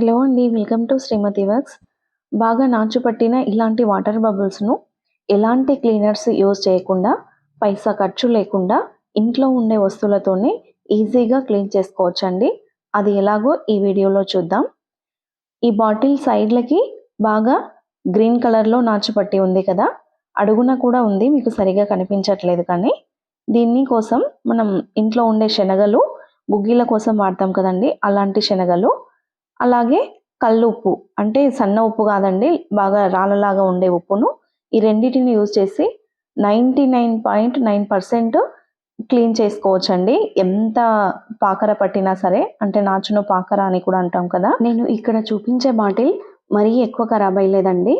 Hello అండి welcome to Shrimati works. బాగా నాచు పట్టిన ఇలాంటి వాటర్ బబుల్స్ను ఎలాంటి క్లీనర్స్ యూజ్ చేయకుండా పైసా ఖర్చు లేకుండా ఇంట్లో ఉండే వస్తువులతోనే ఈజీగా క్లీన్ చేసుకోవచ్చండి. అది ఎలాగో ఈ వీడియోలో చూద్దాం. ఈ బాటిల్ సైడ్లకి బాగా గ్రీన్ కలర్లో నాచు పట్టి ఉంది కదా అడుగున కూడా ఉంది మీకు సరిగా కనిపించట్లేదు కానీ. దీన్ని కోసం మనం ఇంట్లో ఉండే శనగలు గుగ్గిల కోసం వాడతాం కదండి అలాంటి శనగలు అలాగే కళ్ళు ఉప్పు అంటే సన్న ఉప్పు కాదండి బాగా రాళ్ళలాగా ఉండే ఉప్పును ఈ రెండింటిని యూజ్ చేసి ninety nine point nine percent clean చేసుకోవచ్చండి. ఎంత పాకర పట్టినా సరే అంటే నాచును పాకర అని కూడా అంటాం కదా. నేను ఇక్కడ చూపించే బాటిల్ మరీ ఎక్కువ ఖరాబ్ అయ్యలేదండి.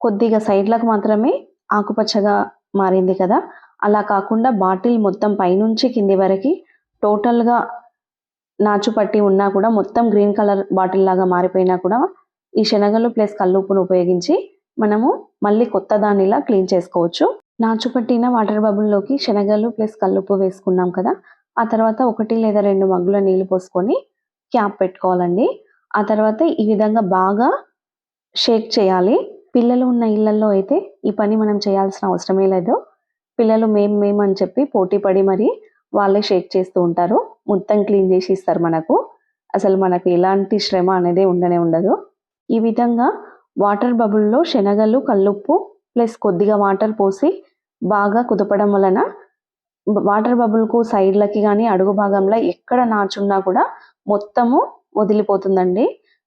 కొద్దిగా సైడ్లకు మాత్రమే ఆకుపచ్చగా మారింది కదా. అలా కాకుండా బాటిల్ మొత్తం పైనుంచి కింది వరకు టోటల్గా నాచు పట్టి ఉన్నా కూడా మొత్తం గ్రీన్ కలర్ బాటిల్ లాగా మారిపోయినా కూడా ఈ శనగలు ప్లస్ కల్లుప్పును ఉపయోగించి మనము మళ్ళీ కొత్త దానిలా క్లీన్ చేసుకోవచ్చు. నాచు పట్టిన వాటర్ బబుల్లోకి శనగలు ప్లస్ కల్లుప్పు వేసుకున్నాం కదా ఆ తర్వాత ఒకటి లేదా రెండు మగ్గుల నీళ్ళు పోసుకొని క్యాప్ పెట్టుకోవాలండి. ఆ తర్వాత ఈ విధంగా బాగా షేక్ చేయాలి. పిల్లలు ఉన్న ఇళ్ళలో అయితే ఈ పని మనం చేయాల్సిన అవసరమే లేదు. పిల్లలు మేం మేం అని చెప్పి పోటీ పడి మరి వాళ్ళే షేక్ చేస్తూ ఉంటారు. మొత్తం క్లీన్ చేసి ఇస్తారు మనకు. అసలు మనకు ఎలాంటి శ్రమ అనేది ఉండనే ఉండదు. ఈ విధంగా వాటర్ బబుల్లో శనగలు కల్లుప్పు ప్లస్ కొద్దిగా వాటర్ పోసి బాగా కుదపడం వలన వాటర్ బబుల్కు సైడ్లకి కానీ అడుగు భాగంలో ఎక్కడ నాచున్నా కూడా మొత్తము వదిలిపోతుందండి.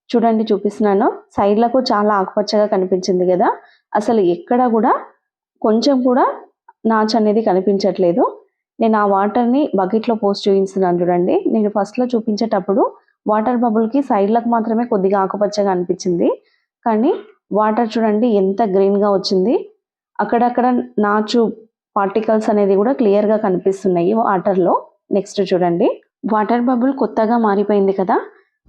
చూడండి చూపిస్తున్నాను. సైడ్లకు చాలా ఆకుపచ్చగా కనిపించింది కదా. అసలు ఎక్కడ కూడా కొంచెం కూడా నాచు అనేది కనిపించట్లేదు. నేను ఆ వాటర్ని బకెట్లో పోస్ట్ చూపిస్తున్నాను చూడండి. నేను ఫస్ట్లో చూపించేటప్పుడు వాటర్ బబుల్కి సైడ్లకు మాత్రమే కొద్దిగా ఆకుపచ్చగా అనిపించింది. కానీ వాటర్ చూడండి ఎంత గ్రీన్గా వచ్చింది. అక్కడక్కడ నాచు పార్టికల్స్ అనేది కూడా క్లియర్గా కనిపిస్తున్నాయి వాటర్లో. నెక్స్ట్ చూడండి. వాటర్ బబుల్ కొత్తగా మారిపోయింది కదా.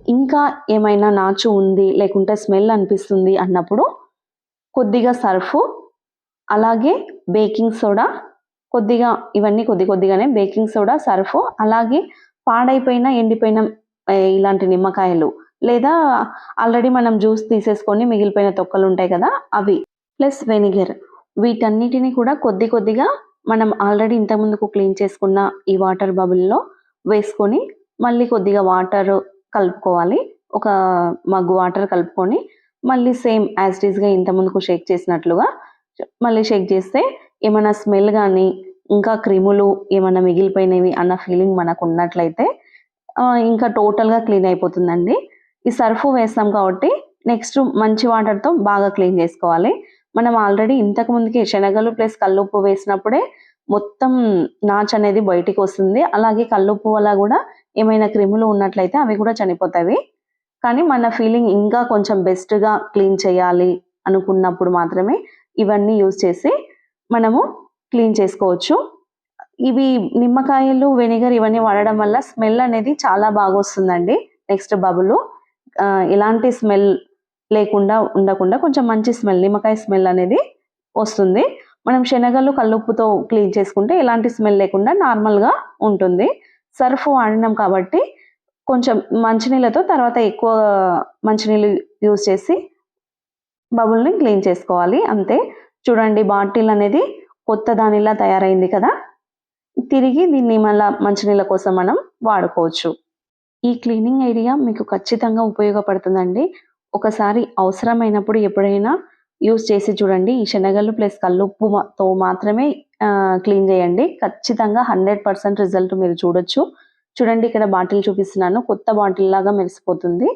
ఇంకా ఏమైనా నాచు ఉంది లేకుంటే స్మెల్ అనిపిస్తుంది అన్నప్పుడు కొద్దిగా సర్ఫ్ అలాగే బేకింగ్ సోడా కొద్దిగా ఇవన్నీ కొద్ది కొద్దిగానే బేకింగ్ సోడా సర్ఫ్ అలాగే పాడైపోయిన ఎండిపోయిన ఇలాంటి నిమ్మకాయలు లేదా ఆల్రెడీ మనం జ్యూస్ తీసేసుకొని మిగిలిపోయిన తొక్కలు ఉంటాయి కదా అవి. Plus vinegar. వీటన్నిటిని కూడా కొద్ది కొద్దిగా మనం ఆల్రెడీ ఇంతకుముందుకు క్లీన్ చేసుకున్న ఈ వాటర్ బబుల్లో వేసుకొని మళ్ళీ కొద్దిగా వాటర్ కలుపుకోవాలి. ఒక మగ్గు వాటర్ కలుపుకొని మళ్ళీ సేమ్ యాజ్గా ఇంత ముందుకు షేక్ చేసినట్లుగా మళ్ళీ షేక్ చేస్తే ఏమైనా స్మెల్ కానీ ఇంకా క్రిములు ఏమైనా మిగిలిపోయినవి అన్న ఫీలింగ్ మనకు ఉన్నట్లయితే ఇంకా టోటల్గా క్లీన్ అయిపోతుందండి. ఈ సర్ఫ్ వేస్తాం కాబట్టి నెక్స్ట్ మంచి వాటర్తో బాగా క్లీన్ చేసుకోవాలి. మనం ఆల్రెడీ ఇంతకు ముందుకి శనగలు ప్లస్ కల్లుప్పు వేసినప్పుడే మొత్తం నాచు అనేది బయటికి వస్తుంది. అలాగే కల్లుప్పు వల్ల కూడా ఏమైనా క్రిములు ఉన్నట్లయితే అవి కూడా చనిపోతాయి. కానీ మన ఫీలింగ్ ఇంకా కొంచెం బెస్ట్గా క్లీన్ చేయాలి అనుకున్నప్పుడు మాత్రమే ఇవన్నీ యూజ్ చేసి మనము క్లీన్ చేసుకోవచ్చు. ఇవి నిమ్మకాయలు వెనిగర్ ఇవన్నీ వాడడం వల్ల స్మెల్ అనేది చాలా బాగా వస్తుందండి నెక్స్ట్ బబుల్. ఎలాంటి స్మెల్ లేకుండా ఉండకుండా కొంచెం మంచి స్మెల్ నిమ్మకాయ స్మెల్ అనేది వస్తుంది. మనం శనగలు కల్లుప్పుతో క్లీన్ చేసుకుంటే ఎలాంటి స్మెల్ లేకుండా నార్మల్గా ఉంటుంది. సర్ఫ్ వాడినాం కాబట్టి కొంచెం మంచినీళ్ళతో తర్వాత ఎక్కువ మంచినీళ్ళు యూజ్ చేసి బబుల్ని క్లీన్ చేసుకోవాలి. అంతే. చూడండి బాటిల్ అనేది కొత్త దానిలా తయారైంది కదా? తిరిగి దీన్ని మళ్ళా మంచినీళ్ళ కోసం మనం వాడుకోవచ్చు. ఈ క్లీనింగ్ ఐడియా మీకు ఖచ్చితంగా ఉపయోగపడుతుందండి. ఒకసారి అవసరమైనప్పుడు ఎప్పుడైనా యూస్ చేసి చూడండి. ఈ శనగలు ప్లస్ కల్లుప్పుతో మాత్రమే క్లీన్ చేయండి. ఖచ్చితంగా హండ్రెడ్ పర్సెంట్ రిజల్ట్ మీరు చూడొచ్చు. చూడండి ఇక్కడ బాటిల్ చూపిస్తున్నాను. కొత్త బాటిల్ లాగా మెరిసిపోతుంది.